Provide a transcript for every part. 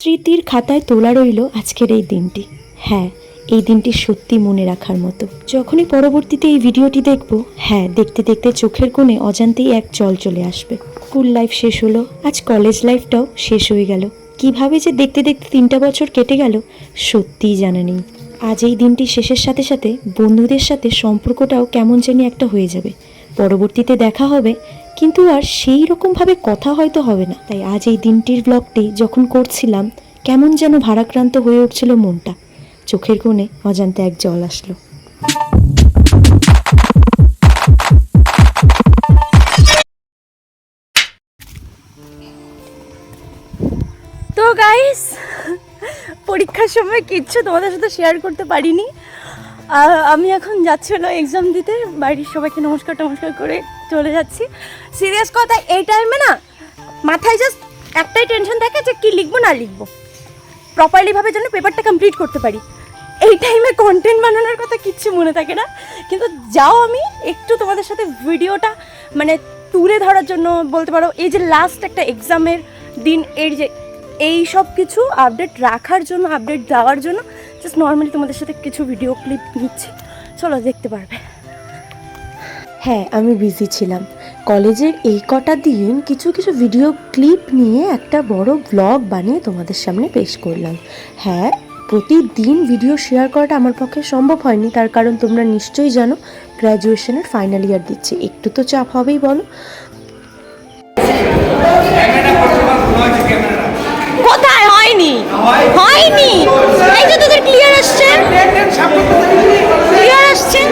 স্মৃতির খাতায় তোলা রইল আজকের এই দিনটি। হ্যাঁ এই দিনটি সত্যি মনে রাখার মতো। যখনই পরবর্তীতে এই ভিডিওটি দেখব হ্যাঁ দেখতে দেখতে চোখের কোণে অজান্তেই এক জল চলে আসবে। স্কুল লাইফ শেষ হলো, আজ কলেজ লাইফটাও শেষ হয়ে গেল। কীভাবে যে দেখতে দেখতে তিনটা বছর কেটে গেল, সত্যিই জানা নেই। আজ এই দিনটি শেষের সাথে সাথে বন্ধুদের সাথে সম্পর্কটাও কেমন জানি একটা হয়ে যাবে। পরবর্তীতে দেখা হবে কিন্তু আর সেই রকমভাবে কথা হয়তো হবে না। তাই আজ এই দিনটির ব্লগটি যখন করছিলাম, কেমন যেন ভারাক্রান্ত হয়ে উঠছিল মনটা। চোখের কোণে অজান্তে এক জল আসলো। তো গাইস পরীক্ষার সময় কিচ্ছু তোমাদের সাথে শেয়ার করতে পারিনি। আমি এখন যাচ্ছি এক্সাম দিতে। বাড়ির সবাইকে নমস্কার টমস্কার করে চলে যাচ্ছি। সিরিয়াস কথা, এই টাইমে না, মাথায় জাস্ট একটাই টেনশন থাকে যে কী লিখব, না লিখব। প্রপারলিভাবে যেন পেপারটা কমপ্লিট করতে পারি। এই টাইমে কন্টেন্ট বানানোর কথা কিচ্ছু মনে থাকে না। কিন্তু যাও আমি, একটু তোমাদের সাথে ভিডিওটা মানে তুলে ধরার জন্য বলতে পারো, এই যে লাস্ট একটা এক্সামের দিন, এর যে, এই সব কিছু আপডেট রাখার জন্য আপডেট দেওয়ার জন্য জাস্ট নর্মালি তোমাদের সাথে কিছু ভিডিও ক্লিপ নিচ্ছি। চলো দেখতে পারবে। হ্যাঁ আমি বিজি ছিলাম। কলেজের এই কটা দিন কিছু কিছু ভিডিও ক্লিপ নিয়ে একটা বড় ব্লগ বানিয়ে তোমাদের সামনে পেশ করলাম। হ্যাঁ প্রতিদিন ভিডিও শেয়ার করাটা আমার পক্ষে সম্ভব হয়নি তার কারণ তোমরা নিশ্চয়ই জানো গ্র্যাজুয়েশনের ফাইনাল ইয়ার দিচ্ছে। একটু তো চাপ হবেই বলো। কোথায়? হয়নি। হয়নি। এই যে তোদের ক্লিয়ার আসছে? ক্লিয়ার আসছে?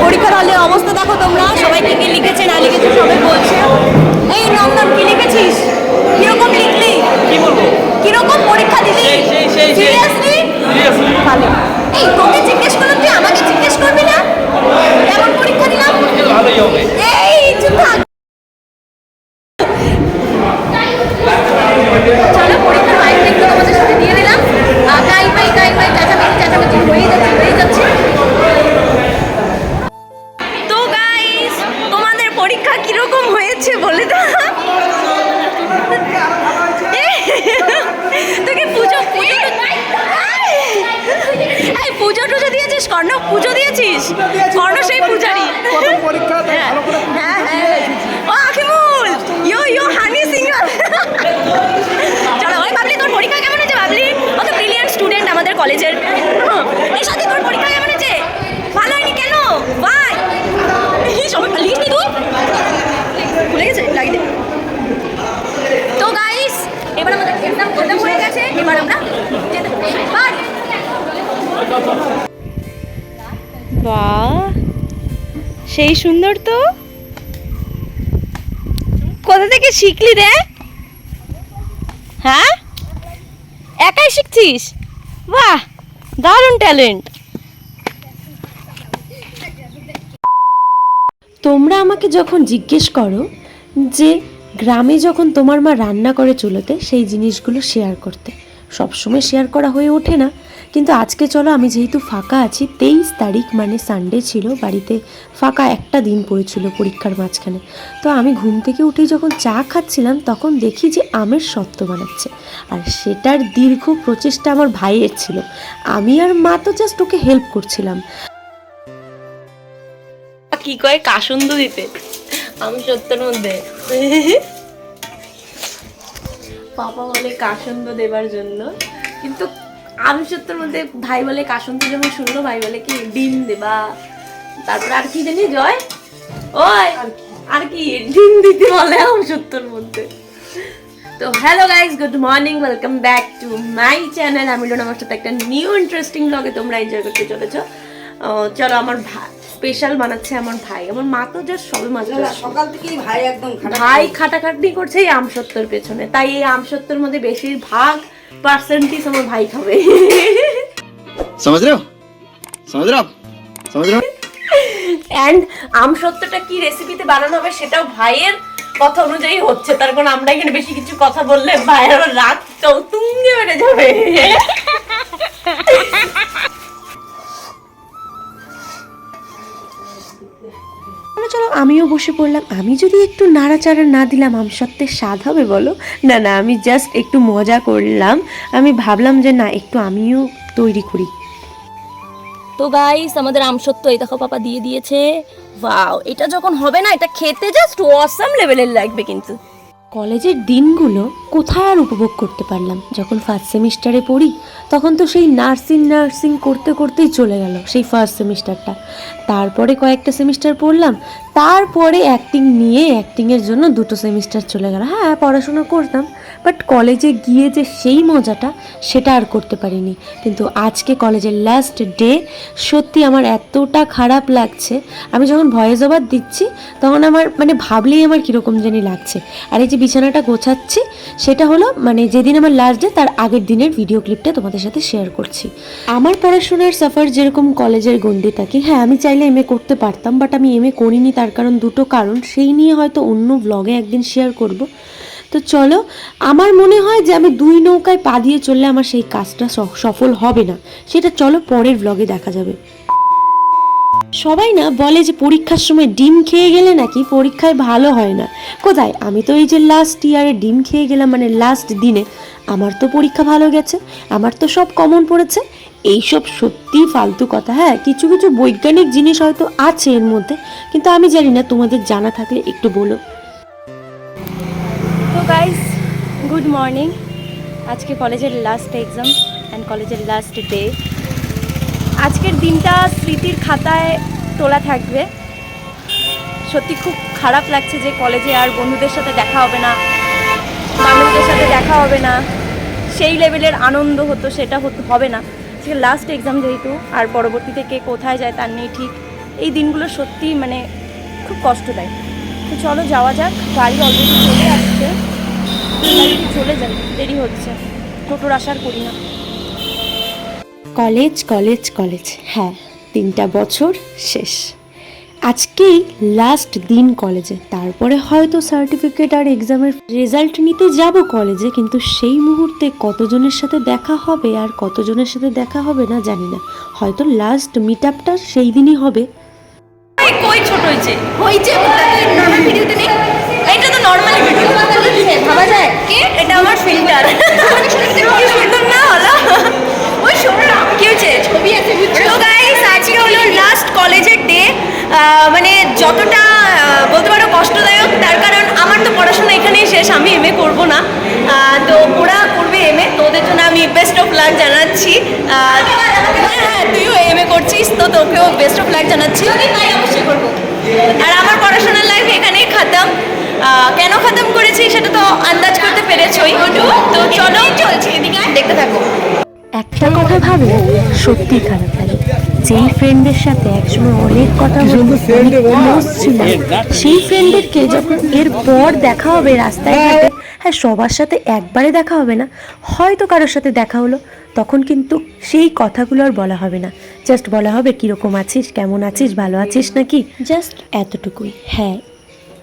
পরীক্ষার হলে অবস্থা দেখো তোমরা সবাই কি কি লিখেছে না লিখেছে সবাই বলছে। এই নন্দন কি লিখেছিস? কীরকম লিখলি? কি বলব? কীরকম পরীক্ষা দিলি? সেই, সেই, সেই, সেই। সিরিয়াসলি ভালো। এই তোকে জিজ্ঞেস করলাম তুই আমাকে জিজ্ঞেস করবি না? কেমন পরীক্ষা দিলাম? ভালোই হবে এই চুপ থাক চলো পরীক্ষার মাইকটা একটু তোমাদের সাথে দিয়ে দিলাম আহ, গাই মাই গাই মাই চেঁচামেচি চেঁচামেচি হয়েই যাচ্ছে হয়েই যাচ্ছে তো গাইস তোমাদের পরীক্ষা কীরকম হয়েছে বলে দাও তোকে পুজো পুজো এই পুজো টুজো দিয়েছিস কর্ণ পুজো দিয়েছিস কর্ণ সেই পূজারি প্রথম পরীক্ষা তাই ভালো করে হ্যাঁ হ্যাঁ ও আখিমুল ইয়ো ইয়ো হানি সিঙ্গার চলো ওই বাবলি তোর পরীক্ষা কেমন হয়েছে বাবলি ও তো ব্রিলিয়ান্ট স্টুডেন্ট আমাদের কলেজের এই সাথে তোর পরীক্ষা কেমন হয়েছে ভালো হয়নি কেন বাই সবাই লিখিস নি তুই ভুলে গেছে লাগিয়ে দে তো গাইস এবার আমাদের এক্সাম খতম হয়ে গেছে এবার আমরা যেতে পারি বাহ সেই সুন্দর তো। কোথা থেকে শিখলি রে? হ্যাঁ? একাই শিখছিস? বাহ দারুণ ট্যালেন্ট। তোমরা আমাকে যখন জিজ্ঞেস করো যে গ্রামে যখন তোমার মা রান্না করে চুলোতে সেই জিনিসগুলো শেয়ার করতে সবসময় শেয়ার করা হয়ে ওঠে না। কিন্তু আজকে চলো, আমি যেহেতু ফাঁকা আছি, তেইশ তারিখ মানে সানডে ছিল, বাড়িতে ফাঁকা একটা দিন পড়েছিল পরীক্ষার মাঝখানে। তো আমি ঘুম থেকে উঠেই যখন চা খাচ্ছিলাম, তখন দেখি যে আমের সত্ত্ব বানাচ্ছে। আর সেটার দীর্ঘ প্রচেষ্টা আমার ভাইয়ের ছিল। আমি আর মা তো জাস্ট ওকে হেল্প করছিলাম। কি কয় কাসুন্দ দিতে আমি সত্যের মধ্যে। পাপা বলে কাসন্দ দেবার জন্য। কিন্তু আমি সত্যের মধ্যে ভাই বলে কাসন্দ যেমন শুনলো ভাই বলে কি ডিম দেবা। তারপর আর কি জানি জয়। ওই আর কি। ডিম দিতে বলে আমি সত্যের মধ্যে। তো hello guys good morning welcome back to my channel আমি আমার সাথে একটা নিউ ইন্টারেস্টিং ব্লগে তোমরা এনজয় করতে চলেছো। চলো আমার স্পেশাল বানাচ্ছে আমার ভাই। আমার মা তো যা সবে মাত্র সকাল থেকে ভাই একদম ভাই খাটাখাটনি করছে এই আমসত্তর পেছনে। তাই এই আমসত্তর মধ্যে বেশিরভাগ পার্সেন্টেজ আমার ভাই খাবে। সমাজ রেও সমাজ রেও সমাজ অ্যান্ড আমসত্তরটা কি রেসিপিতে বানানো হবে সেটাও ভাইয়ের কথা অনুযায়ী হচ্ছে। তার কারণ আমরা এখানে বেশি কিছু কথা বললে ভাইয়ের আবার রাত চৌতুঙ্গে বেড়ে যাবে। চলো চলো আমিও বসে পড়লাম। আমি যদি একটু নাড়াচাড়া না দিলাম আমসত্ত্বের স্বাদ হবে বলো? না না, আমি জাস্ট একটু মজা করলাম। আমি ভাবলাম যে না, একটু আমিও তৈরি করি। তো গাইস আমাদের আম আমসত্ত্ব এই দেখো পাপা দিয়ে দিয়েছে। ওয়াও এটা যখন হবে না, এটা খেতে জাস্ট অসাম লেভেলের লাগবে কিন্তু। কলেজের দিনগুলো কোথায় আর উপভোগ করতে পারলাম? যখন ফার্স্ট সেমিস্টারে পড়ি, তখন তো সেই নার্সিং নার্সিং করতে করতেই চলে গেল সেই ফার্স্ট সেমিস্টারটা তারপরে কয়েকটা সেমিস্টার পড়লাম, তারপরে অ্যাক্টিং নিয়ে অ্যাক্টিংয়ের জন্য দুটো সেমিস্টার চলে গেল। হ্যাঁ পড়াশোনা করতাম বাট কলেজে গিয়ে যে সেই মজাটা সেটা আর করতে পারিনি। কিন্তু আজকে কলেজের লাস্ট ডে সত্যি আমার এতটা খারাপ লাগছে। আমি যখন ভয়েস ওভার দিচ্ছি, তখন আমার মানে ভাবলেই আমার কীরকম জানি লাগছে। আর এই যে বিছানাটা গোছাচ্ছি, সেটা হলো মানে যেদিন আমার লাস্ট ডে তার আগের দিনের ভিডিও ক্লিপটা তোমাদের সাথে শেয়ার করছি। আমার পড়াশোনার সাফার যেরকম কলেজের গণ্ডি থাকে হ্যাঁ আমি চাইলে এম করতে পারতাম বাট আমি এম করিনি, তার কারণ দুটো কারণ। সেই নিয়ে হয়তো অন্য ব্লগে একদিন শেয়ার করব। তো চলো, আমার মনে হয় যে আমি দুই নৌকায় পা দিয়ে চললে আমার সেই কাজটা সফল হবে না। সেটা চলো পরের ব্লগে দেখা যাবে। সবাই না বলে যে পরীক্ষার সময় ডিম খেয়ে গেলে নাকি পরীক্ষায় ভালো হয় না। কোথায়? আমি তো এই যে লাস্ট ইয়ারে ডিম খেয়ে গেলাম মানে লাস্ট দিনে। আমার তো পরীক্ষা ভালো গেছে, আমার তো সব কমন পড়েছে। এইসব সত্যি ফালতু কথা হ্যাঁ কিছু কিছু বৈজ্ঞানিক জিনিস হয়তো আছে এর মধ্যে, কিন্তু আমি জানি না, তোমাদের জানা থাকলে একটু বলো। তো গাইস গুড মর্নিং আজকে কলেজের লাস্ট এক্সাম অ্যান্ড কলেজের লাস্ট ডে আজকের দিনটা স্মৃতির খাতায় তোলা থাকবে। সত্যি খুব খারাপ লাগছে যে কলেজে আর বন্ধুদের সাথে দেখা হবে না, মানুষদের সাথে দেখা হবে না। সেই লেভেলের আনন্দ হতো, সেটা হতো, হবে না। আজকে লাস্ট এক্সাম যেহেতু, আর পরবর্তীতে কে কোথায় যায় তার নেই ঠিক। এই দিনগুলো সত্যি মানে খুব কষ্ট দেয় তো চলো যাওয়া যাক। গাড়ি অলরেডি চলে আসছে। গাড়িটি চলে যাবে, দেরি হচ্ছে। টোটোর আশার করি না। College college college. হ্যাঁ তিনটা বছর শেষ। আজকেই লাস্ট দিন কলেজে। তারপরে হয়তো সার্টিফিকেট আর এক্সামের রেজাল্ট নিতে যাব কলেজে, কিন্তু সেই মুহূর্তে কতজনের সাথে দেখা হবে আর কতজনের সাথে দেখা হবে না জানি না। হয়তো লাস্ট মিট আপটা সেই দিনই হবে। কই ছোট হয়েছে? হয়েছে নর্মাল ভিডিওতে নেই। এটা তো নর্মাল ভিডিও ভাবা যায়। কি? এটা আমার ফিল্টার কি সুন্দর না হলো? ওই কি হয়েছে? ছবি আছে তো গাইস আজকে হলো লাস্ট কলেজের ডে মানে যতটা বলতে পারো কষ্টদায়ক তার কারণ আমার তো পড়াশোনা এখানেই শেষ আমি এম এ করব না। তো ওরা করবে এমএ তো ওদের জন্য আমি বেস্ট অফ লাক জানাচ্ছি। করছিস তো তোকেও বেস্ট অফ লাক জানাচ্ছি। তাই অবশ্যই করব। আর আমার পড়াশোনার লাইফ এখানেই খাতাম। কেন খাতাম করেছি সেটা তো আন্দাজ করতে পেরেছই। তো চলো। চলছে এদিকে দেখতে থাকো। একটা কথা ভাবলে সত্যি খারাপ লাগে। যেই ফ্রেন্ডের সাথে একসময় অনেক কথা বলতে ছিলাম সেই ফ্রেন্ডেরকে যখন এর পর দেখা হবে রাস্তায় ঘাটে হ্যাঁ সবার সাথে একবারে দেখা হবে না। হয়তো কারোর সাথে দেখা হলো, তখন কিন্তু সেই কথাগুলো আর বলা হবে না। জাস্ট বলা হবে, কীরকম আছিস? কেমন আছিস? ভালো আছিস নাকি? জাস্ট এতটুকুই। হ্যাঁ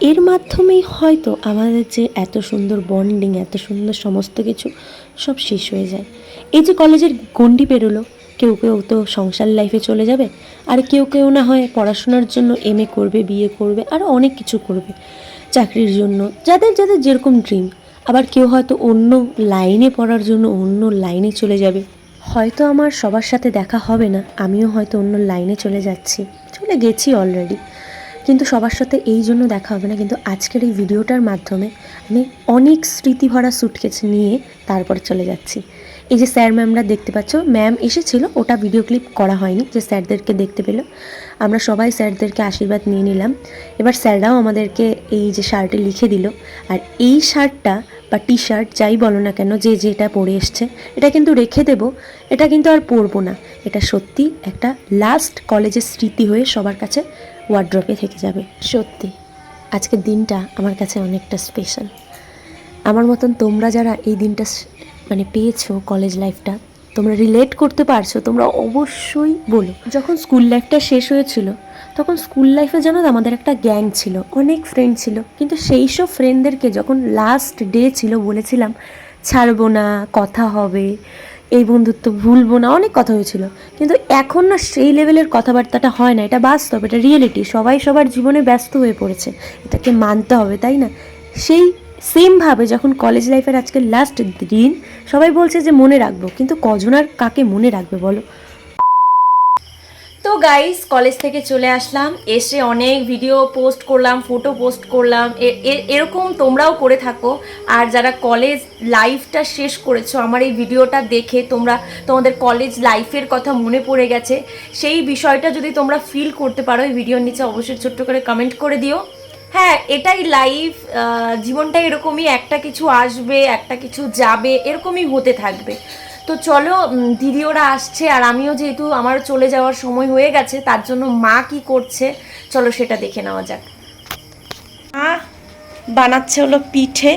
এর মাধ্যমেই হয়তো আমাদের যে এত সুন্দর বন্ডিং এত সুন্দর সমস্ত কিছু সব শেষ হয়ে যায়। এই যে কলেজের গণ্ডি পেরোলো, কেউ কেউ তো সংসার লাইফে চলে যাবে, আর কেউ কেউ না হয় পড়াশোনার জন্য এমএ করবে বিয়ে করবে, আর অনেক কিছু করবে, চাকরির জন্য। যাদের যাদের যেরকম ড্রিম আবার কেউ হয়তো অন্য লাইনে পড়ার জন্য অন্য লাইনে চলে যাবে। হয়তো আমার সবার সাথে দেখা হবে না, আমিও হয়তো অন্য লাইনে চলে যাচ্ছি। চলে গেছি অলরেডি কিন্তু সবার সাথে এই জন্য দেখা হবে না, কিন্তু আজকের এই ভিডিওটার মাধ্যমে আমি অনেক স্মৃতি ভরা সুটকেস নিয়ে তারপরে চলে যাচ্ছি। এই যে স্যার ম্যামরা দেখতে পাচ্ছ, ম্যাম এসেছিল, ওটা ভিডিও ক্লিপ করা হয়নি যে স্যারদেরকে দেখতে পেল। আমরা সবাই স্যারদেরকে আশীর্বাদ নিয়ে নিলাম। এবার স্যাররাও আমাদেরকে এই যে শার্টে লিখে দিল। আর এই শার্টটা বা টি শার্ট যাই বলো না কেন, যে যেটা পরে এসছে, এটা কিন্তু রেখে দেব। এটা কিন্তু আর পরবো না। এটা সত্যি একটা লাস্ট কলেজের স্মৃতি হয়ে সবার কাছে ওয়ার্ড্রপে থেকে যাবে। সত্যি। আজকের দিনটা আমার কাছে অনেকটা স্পেশাল আমার মতন তোমরা যারা এই দিনটা মানে পেয়েছ কলেজ লাইফটা তোমরা রিলেট করতে পারছ, তোমরা অবশ্যই বলো। যখন স্কুল লাইফটা শেষ হয়েছিল তখন স্কুল লাইফে জানো আমাদের একটা গ্যাং ছিল, অনেক ফ্রেন্ড ছিল। কিন্তু সেই সব ফ্রেন্ডদেরকে যখন লাস্ট ডে ছিল বলেছিলাম, ছাড়বো না, কথা হবে, এই বন্ধুত্ব ভুলবো না, অনেক কথা হয়েছিল। কিন্তু এখন না সেই লেভেলের কথাবার্তাটা হয় না, এটা বাস্তব, এটা রিয়েলিটি সবাই সবার জীবনে ব্যস্ত হয়ে পড়েছে, এটাকে মানতে হবে, তাই না? সেই সেমভাবে যখন কলেজ লাইফের আজকে লাস্ট দিন, সবাই বলছে যে মনে রাখব, কিন্তু কজন আর কাকে মনে রাখবে বলো? তো গাইস কলেজ থেকে চলে আসলাম, এসে অনেক ভিডিও পোস্ট করলাম ফটো পোস্ট করলাম এরকম তোমরাও করে থাকো। আর যারা কলেজ লাইফটা শেষ করেছ, আমার এই ভিডিওটা দেখে তোমরা, তোমাদের কলেজ লাইফের কথা মনে পড়ে গেছে, সেই বিষয়টা যদি তোমরা ফিল করতে পারো, এই ভিডিওর নিচে অবশ্যই ছোট্ট করে কমেন্ট করে দিও। হ্যাঁ এটাই লাইফ জীবনটা এরকমই, একটা কিছু আসবে, একটা কিছু যাবে, এরকমই হতে থাকবে। তো চলো দিদি ওরা আসছে আর আমিও যেহেতু আমার চলে যাওয়ার সময় হয়ে গেছে তার জন্য মা কি করছে চলো সেটা দেখে নেওয়া যাক। মা বানাচ্ছে হলো পিঠে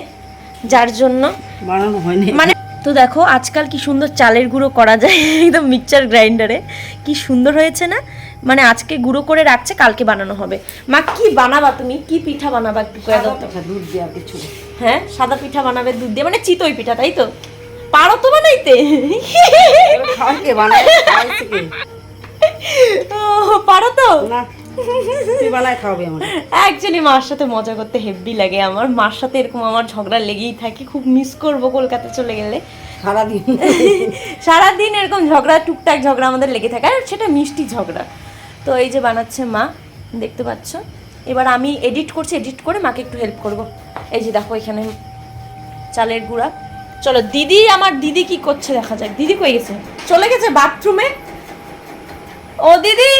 যার জন্য বানানো হয়নি। মানে তো দেখো আজকাল কি সুন্দর চালের গুঁড়ো করা যায় একদম মিক্সচার গ্রাইন্ডারে। কি সুন্দর হয়েছে না? মানে আজকে গুঁড়ো করে রাখছে কালকে বানানো হবে। মা কি বানাবা তুমি? কি পিঠা বানাবা একটু করে দাও দুধ দেওয়া কিছু। হ্যাঁ সাদা পিঠা বানাবে দুধ দিয়ে মানে চিতই পিঠা তাই তো? পারো তো বানাইতে। খাওয়াকে পারো তো। না মার সাথে মজা করতে হেভি লাগে। আমার মার সাথে এরকম আমার ঝগড়া লেগেই থাকে। খুব মিস করব কলকাতা চলে গেলে। সারাদিন। সারাদিন এরকম ঝগড়া টুকটাক ঝগড়া আমাদের লেগে থাকে। আর সেটা মিষ্টি ঝগড়া। তো এই যে বানাচ্ছে মা দেখতে পাচ্ছ? এবার আমি এডিট করছি এডিট করে মাকে একটু হেল্প করব। এই যে দেখো এখানে চালের গুঁড়া। চলো, দিদি, আমার দিদি কি করছে দেখা যাক। দিদি কই গেছে? চলে গেছে বাথরুমে? ও দিদি!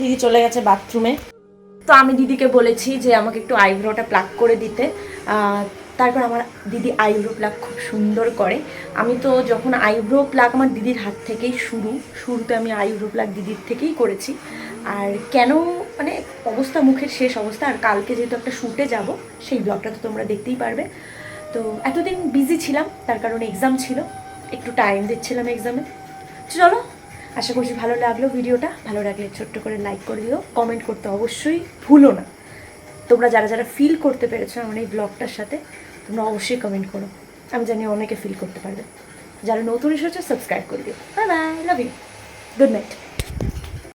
দিদি চলে গেছে বাথরুমে। তো আমি দিদিকে বলেছি যে আমাকে একটু আইব্রোটা প্লাক করে দিতে। তারপর আমার দিদি আইব্রো প্লাক খুব সুন্দর করে। আমি তো যখন আইব্রো প্লাক আমার দিদির হাত থেকেই শুরু, শুরুতে আমি আইব্রো প্লাক দিদির থেকেই করেছি। আর কেন মানে অবস্থা, মুখের শেষ অবস্থা, আর কালকে যেহেতু একটা শ্যুটে যাব, সেই ব্লগটা তো তোমরা দেখতেই পারবে। তো এতদিন বিজি ছিলাম, তার কারণে এক্সাম ছিল। একটু টাইম দিচ্ছিলাম এক্সামে চলো, আশা করছি ভালো লাগল ভিডিওটা ভালো লাগলে ছোট্ট করে লাইক করে দিও। কমেন্ট করতে অবশ্যই ভুলো না। তোমরা যারা যারা ফিল করতে পেরেছ আমার এই ব্লগটার সাথে, তোমরা অবশ্যই কমেন্ট করো। আমি জানি অনেকে ফিল করতে পারবে। যারা নতুন এসেছ সাবস্ক্রাইব করে দিও। Bye bye love you good night